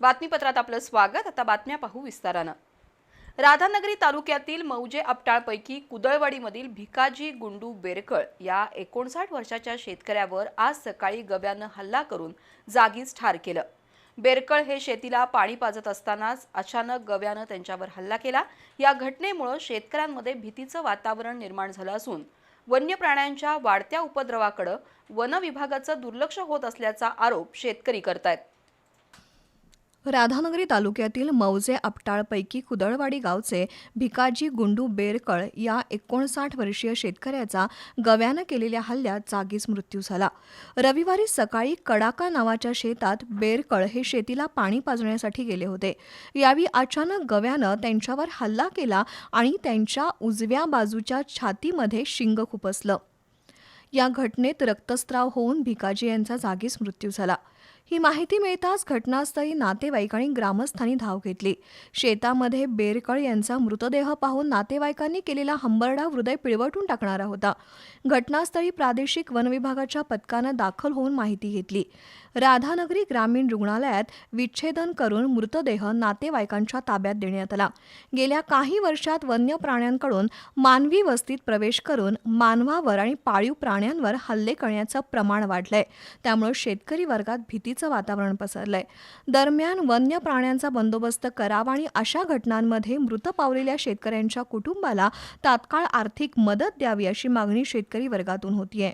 बातमीपत्रात आपलं स्वागत. आता बातम्या पाहू विस्तारानं. राधानगरी तालुक्यातील मौजे आपटाळपैकी कुदळवाडीमधील भिकाजी गुंडू बेरकळ या एकोणसाठ वर्षाच्या शेतकऱ्यावर आज सकाळी गव्यानं हल्ला करून जागीच ठार केलं. बेरकळ हे शेतीला पाणी पाजत असतानाच अचानक गव्यानं त्यांच्यावर हल्ला केला. या घटनेमुळं शेतकऱ्यांमध्ये भीतीचं वातावरण निर्माण झालं असून वन्य प्राण्यांच्या वाढत्या उपद्रवाकडं वन विभागाचं दुर्लक्ष होत असल्याचा आरोप शेतकरी करतायत. राधानगरी तालुक्यातील मौजे आपटाळपैकी कुदळवाडी गावचे भिकाजी गुंडू बेरकळ या एकोणसाठ वर्षीय शेतकऱ्याचा गव्यानं केलेल्या हल्ल्यात जागीच मृत्यू झाला. रविवारी सकाळी कडाका नावाच्या शेतात बेरकळ हे शेतीला पाणी पाजण्यासाठी गेले होते. यावेळी अचानक गव्यानं त्यांच्यावर हल्ला केला आणि त्यांच्या उजव्या बाजूच्या छातीमध्ये शिंग खुपसलं. या घटनेत रक्तस्राव होऊन भिकाजी यांचा जागीच मृत्यू झाला. ही माहिती मिळताच घटनास्थळी नातेवाईक आणि ग्रामस्थांनी धाव घेतली. शेतामध्ये बेरकळ यांचा मृतदेह पाहून नातेवाईकांनी केलेला हंबरडा हृदय पिळवटून टाकणारा होता. घटनास्थळी प्रादेशिक वन विभागाच्या पथकानं दाखल होऊन माहिती घेतली. राधानगरी ग्रामीण रुग्णालयात विच्छेदन करून मृतदेह नातेवाईकांच्या ताब्यात देण्यात आला. गेल्या काही वर्षात वन्य प्राण्यांकडून मानवी वस्तीत प्रवेश करून मानवावर आणि पाळीव प्राण्यांवर हल्ले करण्याचं प्रमाण वाढलंय. त्यामुळे शेतकरी वर्गात भीतीचं वातावरण पसरलंय. दरम्यान वन्य प्राण्यांचा बंदोबस्त करावा आणि अशा घटनांमध्ये मृत पावलेल्या शेतकऱ्यांच्या कुटुंबाला तात्काळ आर्थिक मदत द्यावी अशी मागणी शेतकरी वर्गातून होतीये.